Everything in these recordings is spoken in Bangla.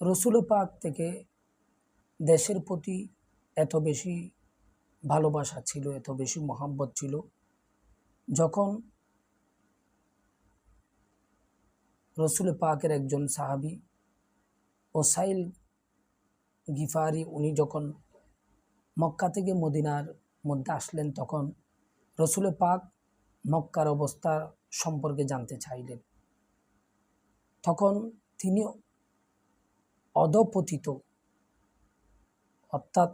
রসুল পাক থেকে দেশের প্রতি এত বেশি ভালোবাসা ছিল, এত বেশি মহাব্বত ছিল, যখন রসুল পাকের একজন সাহাবি ওসাইল গিফারি, উনি যখন মক্কা থেকে মদিনার মধ্যে আসলেন, তখন রসুল পাক মক্কার অবস্থা সম্পর্কে জানতে চাইলেন। তখন তিনি অধপতিত। অর্থাৎ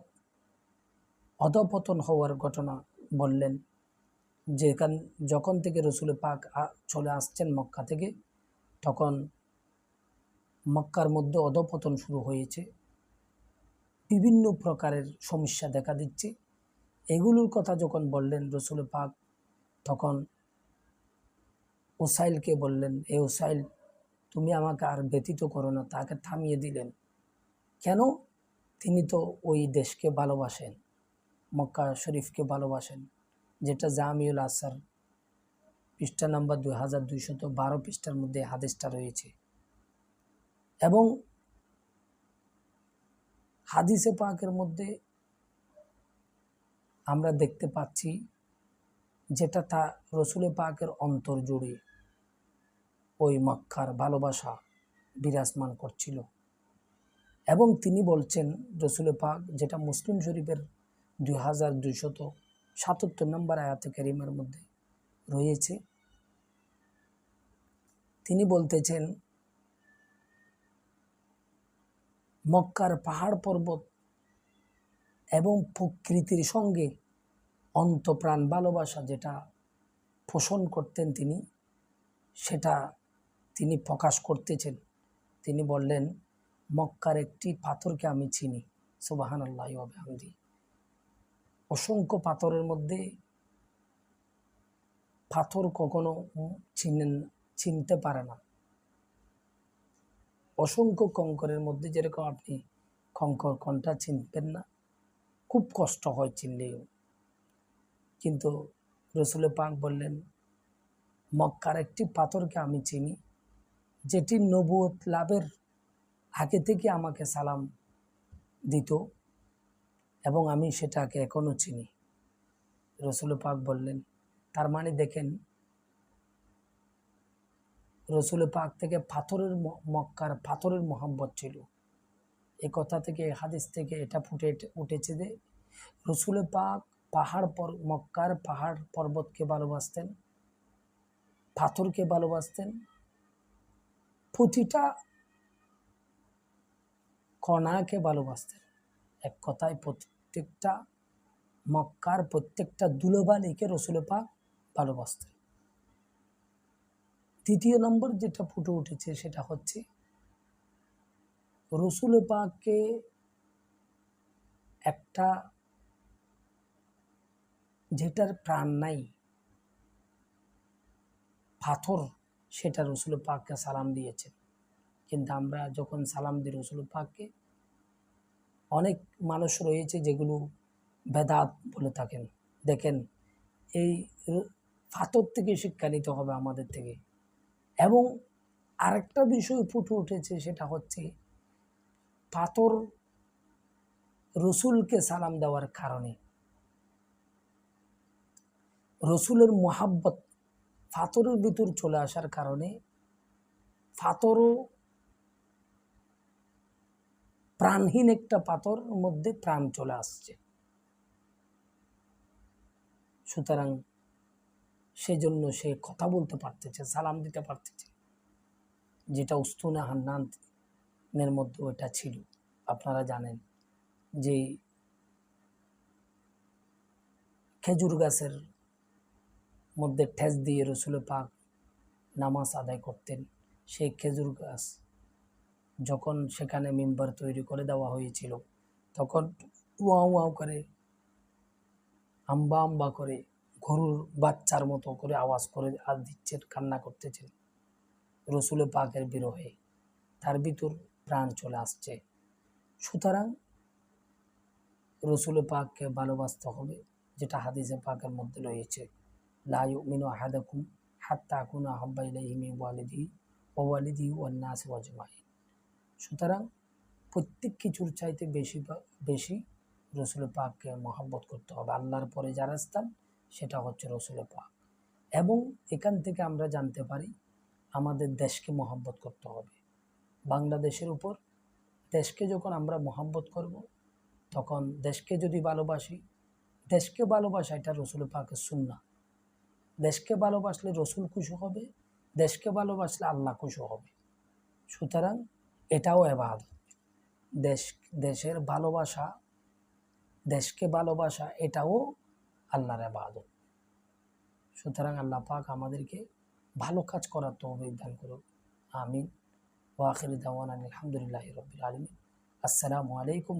অধপতন হওয়ার ঘটনা বললেন যেখান যখন থেকে রসুল পাক চলে আসছেন মক্কা থেকে, তখন মক্কার মধ্যে অধপতন শুরু হয়েছে। বিভিন্ন প্রকারের সমস্যা দেখা দিচ্ছে। এগুলোর কথা যখন বললেন রসুল পাক, তখন ওসাইলকে বললেন, এ ওসাইল তুমি আমাকে আর ব্যতীত করো না, তাকে থামিয়ে দিলেন। কেন? তিনি তো ওই দেশকে ভালোবাসেন, মক্কা শরীফকে ভালোবাসেন, যেটা জামিউল আসার পৃষ্ঠা নাম্বার দুই হাজার দুইশত বারো পৃষ্ঠার মধ্যে হাদিসটা রয়েছে। এবং হাদিসে পাকের মধ্যে আমরা দেখতে পাচ্ছি, যেটা তা রসুলে পাকের অন্তর জুড়ে। ওই মক্কার ভালোবাসা বিরাজমান করছিল। এবং তিনি বলছেন, রসুলে পাক যেটা মুসলিম শরীফের দুই হাজার দুইশত সাতাত্তর নম্বর আয়াতে কারিমের মধ্যে রয়েছে। তিনি বলতেছেন, মক্কার পাহাড় পর্বত এবং প্রকৃতির সঙ্গে অন্তপ্রাণ ভালোবাসা যেটা পোষণ করতেন তিনি, সেটা তিনি প্রকাশ করতেছেন। তিনি বললেন, মক্কার একটি পাথরকে আমি চিনি। সুবাহান আল্লাহ আবহামদি অসংখ্য পাথরের মধ্যে পাথর কখনো চিনেন, চিনতে পারে না। অসংখ্য কঙ্করের মধ্যে যেরকম আপনি কঙ্কর কোনটা চিনবেন না, খুব কষ্ট হয় চিনলেও। কিন্তু রসুল পাক বললেন, মক্কার একটি পাথরকে আমি চিনি যেটি নবুয়ত লাভের আগে থেকে আমাকে সালাম দিত এবং আমি সেটাকে এখনও চিনি। রসুল পাক বললেন, তার মানে দেখেন, রসুল পাক থেকে পাথরের মক্কার পাথরের মোহাম্মত ছিল। এ কথা থেকে হাদিস থেকে এটা ফুটে উঠেছে যে রসুল পাক পাহাড় মক্কার পাহাড় পর্বতকে ভালোবাসতেন, পাথরকে ভালোবাসতেন প্রতিটা কণাকে ভালোবাসতেন। এক কথায় প্রত্যেকটা মক্কার প্রত্যেকটা দুলোবালিকে রসুল পাক ভালোবাসতেন। তৃতীয় নম্বর যেটা ফুটে উঠেছে সেটা হচ্ছে, রসুল পাককে একটা যেটার প্রাণ নাই, পাথর সেটা রসুল পাককে সালাম দিয়েছে। কিন্তু আমরা যখন সালাম দিই রসুল পাককে, অনেক মানুষ রয়েছে যেগুলো বেদাত বলে থাকেন। দেখেন, এই র- পাথর থেকে শিক্ষা নিতে হবে আমাদের থেকে। এবং আরেকটা বিষয় ফুটে উঠেছে, সেটা হচ্ছে পাথর রসুলকে সালাম দেওয়ার কারণে। রসুলের মোহাব্বত পাথরের ভিতর চলে আসার কারণে পাথরও প্রাণহীন একটা পাথর মধ্যে প্রাণ চলে আসছে। সুতরাং সেজন্য সে কথা বলতে পারতেছে, সালাম দিতে পারতেছে। যেটা উস্তুনা হান্নানের মধ্যে ওটা ছিল। আপনারা জানেন যে খেজুর গাছের মধ্যে ঠেস দিয়ে রসুল পাক নামাজ আদায় করতেন। সেই খেজুর গাছ যখন সেখানে মেম্বার তৈরি করে দেওয়া হয়েছিল, তখন ওয়াও ওয়াও করে, আম্বা আম্বা করে, গরুর বাচ্চার মতো করে আওয়াজ করে আর দিচ্ছেন, কান্না করতেছেন। রসুল পাকের বিরহে তার ভিতর প্রাণ চলে আসছে। সুতরাং রসুল পাককে ভালোবাসতে হবে, যেটা হাদিসে পাকের মধ্যে রয়েছে। লা ইউমিনু আহাদাকুম হাত্তা আকুনা আহাব্বা ইলাইহি মিন ওয়ালিদিহি ওয়া ওয়ালিদিহি ওয়ান নাস ওয়াজমাইন সুতরাং প্রত্যেক কিছুর চাইতে বেশি বেশি রসুল পাককে মহাব্বত করতে হবে। আল্লাহর পরে যার স্থান, সেটা হচ্ছে রসুল পাক। এবং এখান থেকে আমরা জানতে পারি আমাদের দেশকে মহাব্বত করতে হবে। বাংলাদেশের উপর দেশকে যখন আমরা মহাব্বত করব, তখন দেশকে যদি ভালোবাসি, দেশকে ভালোবাসা এটা রসুল পাকের সুন্না দেশকে ভালোবাসলে রসুল খুশি হবে, দেশকে ভালোবাসলে আল্লাহ খুশি হবে। সুতরাং এটাও এবাদ দেশ, দেশের ভালোবাসা, দেশকে ভালোবাসা, এটাও আল্লাহর এবাদত। সুতরাং আল্লাহ পাক আমাদেরকে ভালো কাজ করার তো দান করুন আমিন। ওয়াখির দাওয়ান আলহামদুলিল্লাহ রবিল আলমিন। আসসালামু আলাইকুম